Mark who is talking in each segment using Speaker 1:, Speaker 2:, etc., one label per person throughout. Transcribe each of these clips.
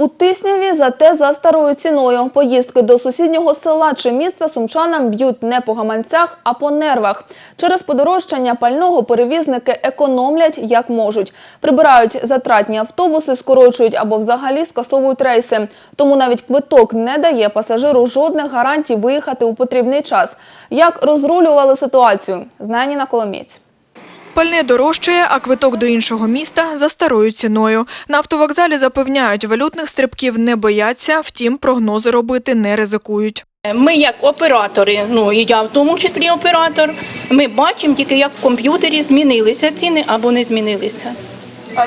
Speaker 1: У Тисняві зате за старою ціною. Поїздки до сусіднього села чи міста сумчанам б'ють не по гаманцях, а по нервах. Через подорожчання пального перевізники економлять як можуть. Прибирають затратні автобуси, скорочують або взагалі скасовують рейси. Тому навіть квиток не дає пасажиру жодних гарантій виїхати у потрібний час. Як розрулювали ситуацію, знає Ніна Коломієць.
Speaker 2: Пальне дорожчає, а квиток до іншого міста за старою ціною. На автовокзалі запевняють, валютних стрибків не бояться, втім прогнози робити не ризикують.
Speaker 3: Ми як оператори, ну і я в тому числі оператор, ми бачимо тільки, як в комп'ютері змінилися ціни або не змінилися.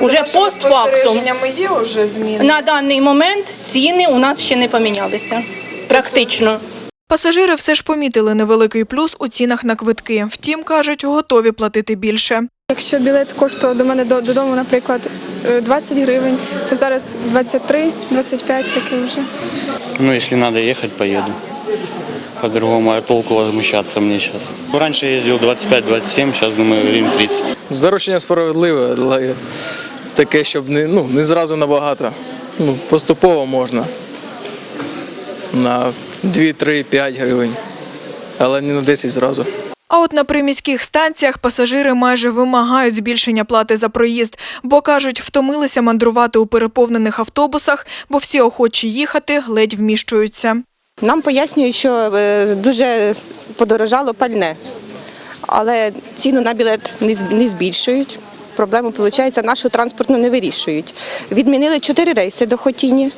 Speaker 3: Уже постфактум.
Speaker 2: є вже зміни.
Speaker 3: На даний момент ціни у нас ще не помінялися. Практично.
Speaker 2: Пасажири все ж помітили невеликий плюс у цінах на квитки. Втім, кажуть, готові платити більше.
Speaker 4: Якщо білет коштував до мене додому, наприклад, е, 20 гривень, то зараз 23, 25 таке вже.
Speaker 5: Ну, если надо ехать, поеду. По-другому, а толку возмущаться мне сейчас. Раньше я ездил 25-27, сейчас думаю гривен 30.
Speaker 6: Здорожчання справедливе, але таке, щоб не, ну, не зразу набагато. Ну, поступово можна. На 2, 3, 5 гривень. Але не на 10 зразу.
Speaker 2: А от на приміських станціях пасажири майже вимагають збільшення плати за проїзд, бо кажуть, втомилися мандрувати у переповнених автобусах, бо всі охочі їхати ледь вміщуються.
Speaker 7: Нам пояснюють, що е, дуже подорожало пальне, але ціну на білет не не збільшують. Проблему, виходить, нашу транспортну не вирішують. Відмінили чотири рейси до Хотіні.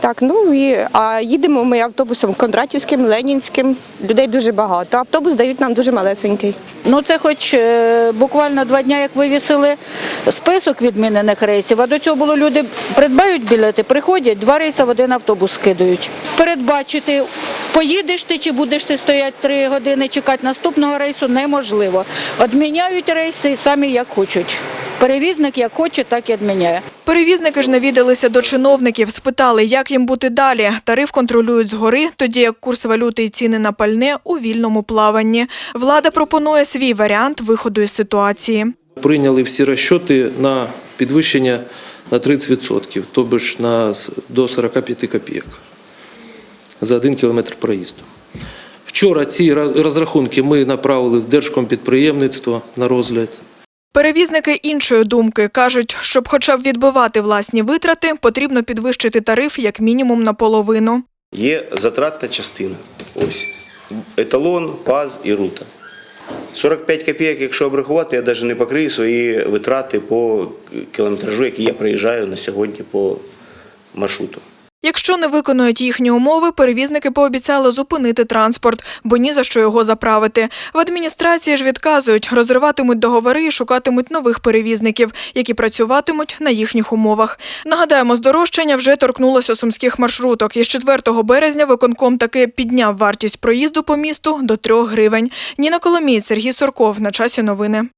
Speaker 7: Так, ну і а їдемо ми автобусом Кондратівським, Ленінським. Людей дуже багато. Автобус дають нам дуже малесенький.
Speaker 8: Ну це хоч е, буквально два дні, як вивісили список відмінених рейсів. А до цього було люди придбають білети, приходять, два рейси в один автобус скидають. Передбачити, поїдеш ти чи будеш ти стояти три години, чекати наступного рейсу неможливо. Одміняють рейси самі як хочуть. Перевізник як хоче, так і відміняє.
Speaker 2: Перевізники ж навідалися до чиновників, спитали, як їм бути далі. Тариф контролюють згори, тоді як курс валюти і ціни на пальне у вільному плаванні. Влада пропонує свій варіант виходу із ситуації.
Speaker 9: Прийняли всі розчоти на підвищення на 30%, тобто ж на, до 45 копійок за один кілометр проїзду. Вчора ці ра- розрахунки ми направили в Держкомпідприємництво на розгляд.
Speaker 2: Перевізники іншої думки кажуть, щоб хоча б відбивати власні витрати, потрібно підвищити тариф як мінімум наполовину.
Speaker 10: Є затратна частина. Ось еталон, паз і рута. 45 копійок, якщо обрахувати, я навіть не покрию свої витрати по кілометражу, який я проїжджаю на сьогодні по маршруту.
Speaker 2: Якщо не виконують їхні умови, перевізники пообіцяли зупинити транспорт, бо ні за що його заправити. В адміністрації ж відказують, розриватимуть договори і шукатимуть нових перевізників, які працюватимуть на їхніх умовах. Нагадаємо, здорожчання вже торкнулося сумських маршруток. І з 4 березня виконком таки підняв вартість проїзду по місту до 3 гривень. Ніна Коломієць, Сергій Сурков. На часі новини.